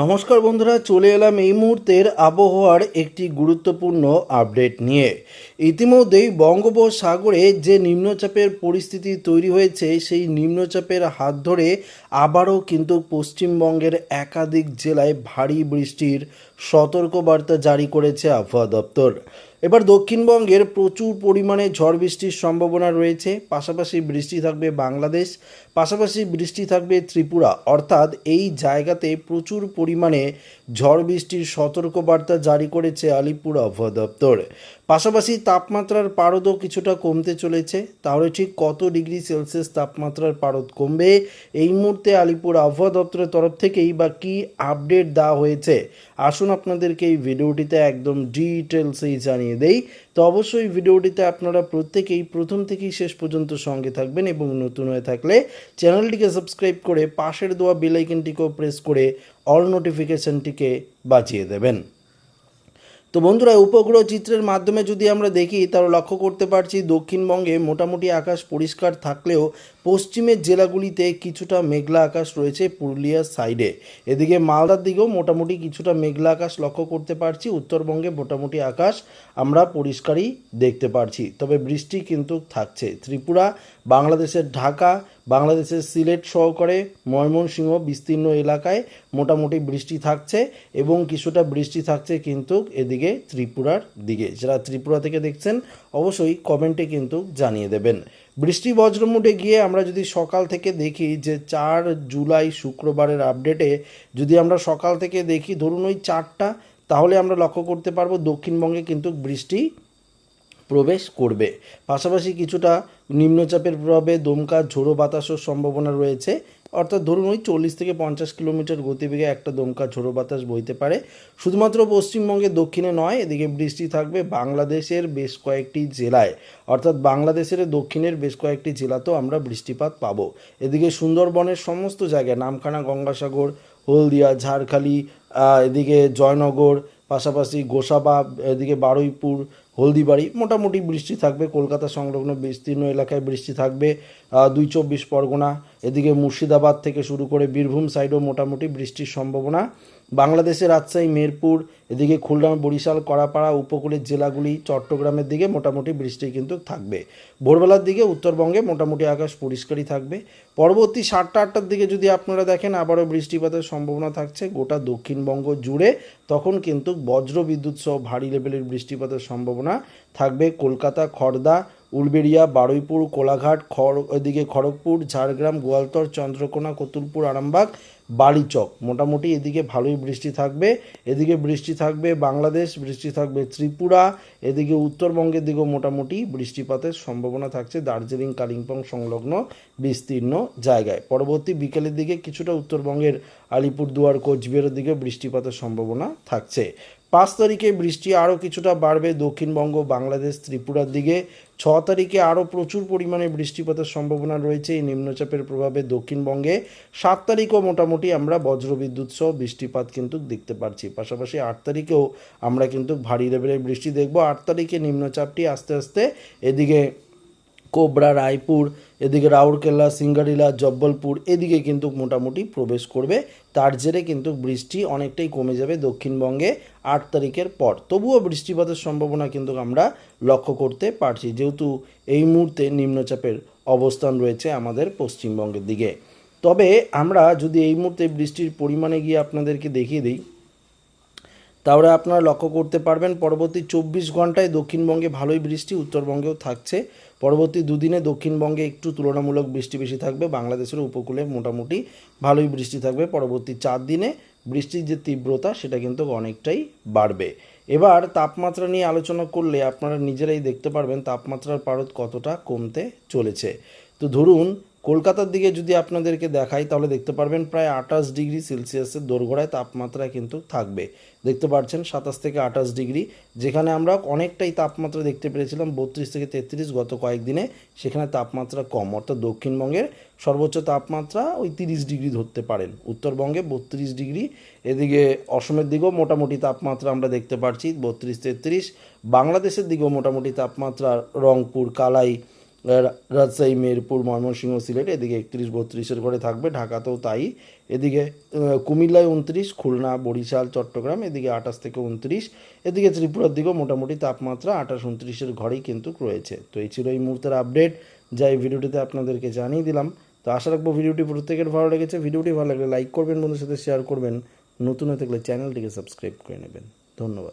নমস্কার বন্ধুরা, চলে এলাম এই মুহূর্তের আবহাওয়ার একটি গুরুত্বপূর্ণ আপডেট নিয়ে। ইতিমধ্যেই বঙ্গোপসাগরে যে নিম্নচাপের পরিস্থিতি তৈরি হয়েছে, সেই নিম্নচাপের হাত ধরে আবারও কিন্তু পশ্চিমবঙ্গের একাধিক জেলায় ভারী বৃষ্টির সতর্কবার্তা জারি করেছে আবহাওয়া দপ্তর। এবার দক্ষিণবঙ্গের প্রচুর পরিমাণে ঝড় বৃষ্টির সম্ভাবনা রয়েছে, পাশাপাশি বৃষ্টি থাকবে বাংলাদেশ, পাশাপাশি বৃষ্টি থাকবে ত্রিপুরা। অর্থাৎ এই জায়গাতে প্রচুর পরিমাণে ঝড় বৃষ্টির সতর্কবার্তা জারি করেছে আলিপুর আবহাওয়া দপ্তর। পাশাপাশি তাপমাত্রার পারদও কিছুটা কমতে চলেছে। তাহলে ঠিক কত ডিগ্রি সেলসিয়াস তাপমাত্রার পারদ কমবে? এই মুহূর্তে আলিপুর আবহাওয়া দপ্তরের তরফ থেকেই বা কী আপডেট দেওয়া হয়েছে? আসুন আপনাদেরকে এই ভিডিওটিতে একদম ডিটেলসেই জানিয়ে দেই। তো অবশ্যই ভিডিওটিতে আপনারা প্রত্যেকেই প্রথম থেকেই শেষ পর্যন্ত সঙ্গে থাকবেন এবং নতুন হয়ে থাকলে চ্যানেলটিকে সাবস্ক্রাইব করে পাশের দেওয়া বেলাইকনটিকেও প্রেস করে অল নোটিফিকেশানটিকে বাঁচিয়ে দেবেন। তো বন্ধুরা উপগ্রহ চিত্রের মাধ্যমে যদি আমরা দেখি, তাহলে লক্ষ্য করতে পারছি দক্ষিণবঙ্গে মোটামুটি আকাশ পরিষ্কার থাকলেও পশ্চিমের জেলাগুলিতে কিছুটা মেঘলা আকাশ রয়েছে পুরুলিয়ার সাইডে। এদিকে মালদার দিকেও মোটামুটি কিছুটা মেঘলা আকাশ লক্ষ্য করতে পারছি, উত্তরবঙ্গে মোটামুটি আকাশ আমরা পরিষ্কারই দেখতে পারছি। তবে বৃষ্টি কিন্তু থাকছে। ত্রিপুরা, বাংলাদেশের ঢাকা বাংলাদেশের সিলেট সহকারে ময়মনসিংহ বিস্তীর্ণ এলাকায় মোটামুটি বৃষ্টি থাকছে এবং কিছুটা বৃষ্টি থাকছে কিন্তু এদিকে ত্রিপুরার দিকে। যারা ত্রিপুরা থেকে দেখছেন, অবশ্যই কমেন্টে কিন্তু জানিয়ে দেবেন। বৃষ্টি বজ্রমুটে গিয়ে আমরা যদি সকাল থেকে দেখি যে চার জুলাই শুক্রবারের আপডেটে যদি আমরা সকাল থেকে দেখি, ধরুন ওই চারটা, তাহলে আমরা লক্ষ্য করতে পারব দক্ষিণবঙ্গে কিন্তু বৃষ্টি প্রবেশ করবে। পাশাপাশি কিছুটা নিম্নচাপের প্রভাবে দমকা, ঝোড়ো বাতাসের সম্ভাবনা রয়েছে। অর্থাৎ ধরুন ওই চল্লিশ থেকে পঞ্চাশ কিলোমিটার গতিবেগে একটা দমকা, ঝোড়ো বাতাস বইতে পারে। শুধুমাত্র পশ্চিমবঙ্গের দক্ষিণে নয়, এদিকে বৃষ্টি থাকবে বাংলাদেশের বেশ কয়েকটি জেলায়। অর্থাৎ বাংলাদেশের দক্ষিণের বেশ কয়েকটি জেলাতেও আমরা বৃষ্টিপাত পাবো। এদিকে সুন্দরবনের সমস্ত জায়গায়, নামখানা, গঙ্গাসাগর, হলদিয়া, ঝাড়খালি এদিকে জয়নগর, পাশাপাশি গোসাবা, এদিকে বারুইপুর হলদিবাড়ি, মোটামুটি বৃষ্টি থাকবে, কলকাতা সংলগ্ন বিস্তীর্ণ এলাকায় বৃষ্টি থাকবে। দুই চব্বিশ পরগনা, এদিকে মুর্শিদাবাদ থেকে শুরু করে বীরভূম সাইডেও মোটামুটি বৃষ্টির সম্ভাবনা। বাংলাদেশের রাজশাহী, মেরপুর, এদিকে খুলনা বরিশাল করাপাড়া উপকূলের জেলাগুলি, চট্টগ্রামের দিকে মোটামুটি বৃষ্টি কিন্তু থাকবে। ভোরবেলার দিকে উত্তরবঙ্গে মোটামুটি আকাশ পরিষ্কারই থাকবে। পরবর্তী সাতটা আটটার দিকে যদি আপনারা দেখেন, আবারও বৃষ্টিপাতের সম্ভাবনা থাকছে। গোটা দক্ষিণবঙ্গ জুড়ে তখন কিন্তু বজ্র বিদ্যুৎ সহ ভারী লেভেলের বৃষ্টিপাতের সম্ভাবনা থাকবে কলকাতা খড়দা উলবেড়িয়া, বারুইপুর, কোলাঘাট, খড়, এদিকে খড়গপুর, ঝাড়গ্রাম, গোয়ালতর, চন্দ্রকোনা, কতুলপুর, আরামবাগ, বালিচক। মোটামুটি এদিকে ভালোই বৃষ্টি থাকবে। এদিকে বৃষ্টি থাকবে বাংলাদেশ, বৃষ্টি থাকবে ত্রিপুরা, এদিকে উত্তরবঙ্গের দিকেও মোটামুটি বৃষ্টিপাতের সম্ভাবনা থাকছে দার্জিলিং, কালিম্পং সংলগ্ন বিস্তীর্ণ জায়গায়। পরবর্তী বিকেলের দিকে কিছুটা উত্তরবঙ্গের আলিপুরদুয়ার, কোচবিহারের দিকে বৃষ্টিপাতের সম্ভাবনা থাকছে। পাঁচ তারিখে বৃষ্টি আরও কিছুটা বাড়বে দক্ষিণবঙ্গ, বাংলাদেশ, ত্রিপুরার দিকে। ছ তারিখে আরও প্রচুর পরিমাণে বৃষ্টিপাতের সম্ভাবনা রয়েছে এই নিম্নচাপের প্রভাবে দক্ষিণবঙ্গে। সাত তারিখও মোটামুটি আমরা বজ্রবিদ্যুৎ সহ বৃষ্টিপাত কিন্তু দেখতে পাচ্ছি পাশাপাশি আট তারিখেও আমরা কিন্তু ভারী লেভেলের বৃষ্টি দেখব। আট তারিখে নিম্নচাপটি আস্তে আস্তে এদিকে কোবরা, রায়পুর এদিকে রাউরকেল্লা, সিঙ্গারিলা, জব্বলপুর এদিকে কিন্তু মোটামুটি প্রবেশ করবে। তার জেরে কিন্তু বৃষ্টি অনেকটাই কমে যাবে দক্ষিণবঙ্গে আট তারিখের পর। তবুও বৃষ্টিপাতের সম্ভাবনা কিন্তু আমরা লক্ষ্য করতে পারছি, যেহেতু এই মুহূর্তে নিম্নচাপের অবস্থান রয়েছে আমাদের পশ্চিমবঙ্গের দিকে। তবে আমরা যদি এই মুহূর্তে বৃষ্টির পরিমাণে গিয়ে আপনাদেরকে দেখিয়ে দিই তাহলে আপনারা লক্ষ্য করতে পারবেন, পরবর্তী চব্বিশ ঘন্টায় দক্ষিণবঙ্গে ভালোই বৃষ্টি, উত্তরবঙ্গেও থাকছে। পরবর্তী দুদিনে দক্ষিণবঙ্গে একটু তুলনামূলক বৃষ্টি বেশি থাকবে, বাংলাদেশের উপকূলে মোটামুটি ভালোই বৃষ্টি থাকবে। পরবর্তী চার দিনে বৃষ্টির যে তীব্রতা, সেটা কিন্তু অনেকটাই বাড়বে। এবার তাপমাত্রা নিয়ে আলোচনা করলে আপনারা নিজেরাই দেখতে পারবেন তাপমাত্রার পারদ কতটা কমতে চলেছে। তো ধরুন কলকাতার দিকে যদি আপনাদেরকে দেখাই, তাহলে দেখতে পারবেন প্রায় আঠাশ ডিগ্রি সেলসিয়াসের দোরগোড়ায় তাপমাত্রা কিন্তু থাকবে। দেখতে পাচ্ছেন সাতাশ থেকে আঠাশ ডিগ্রি, যেখানে আমরা অনেকটাই তাপমাত্রা দেখতে পেরেছিলাম, বত্রিশ থেকে তেত্রিশ গত কয়েকদিনে, সেখানে তাপমাত্রা কম। অর্থাৎ দক্ষিণবঙ্গের সর্বোচ্চ তাপমাত্রা ওই তিরিশ ডিগ্রি ধরতে পারেন। উত্তরবঙ্গে বত্রিশ ডিগ্রি, এদিকে অসমের দিকেও মোটামুটি তাপমাত্রা আমরা দেখতে পাচ্ছি বত্রিশ তেত্রিশ, বাংলাদেশের দিকেও মোটামুটি তাপমাত্রা রংপুর, কালাই রাজশাহী মেহেরপুর ময়মনসিংহ, সিলেট, এদিকে একত্রিশ, বত্রিশের ঘরে থাকবে। ঢাকাতেও তাই। এদিকে কুমিল্লায় উনত্রিশ, খুলনা, বরিশাল, চট্টগ্রাম, এদিকে আঠাশ থেকে উনত্রিশ। এদিকে ত্রিপুরার দিকেও মোটামুটি তাপমাত্রা আঠাশ, উনত্রিশের ঘরেই কিন্তু রয়েছে। তো এই ছিল এই মুহূর্তের আপডেট যা এই ভিডিওটিতে আপনাদেরকে জানিয়ে দিলাম। তো আশা রাখব ভিডিওটি প্রত্যেকের ভালো লেগেছে। ভিডিওটি ভালো লাগলে লাইক করবেন বন্ধুর সাথে শেয়ার করবেন। নতুন হয়ে থাকলে চ্যানেলটিকে সাবস্ক্রাইব করে নেবেন। ধন্যবাদ।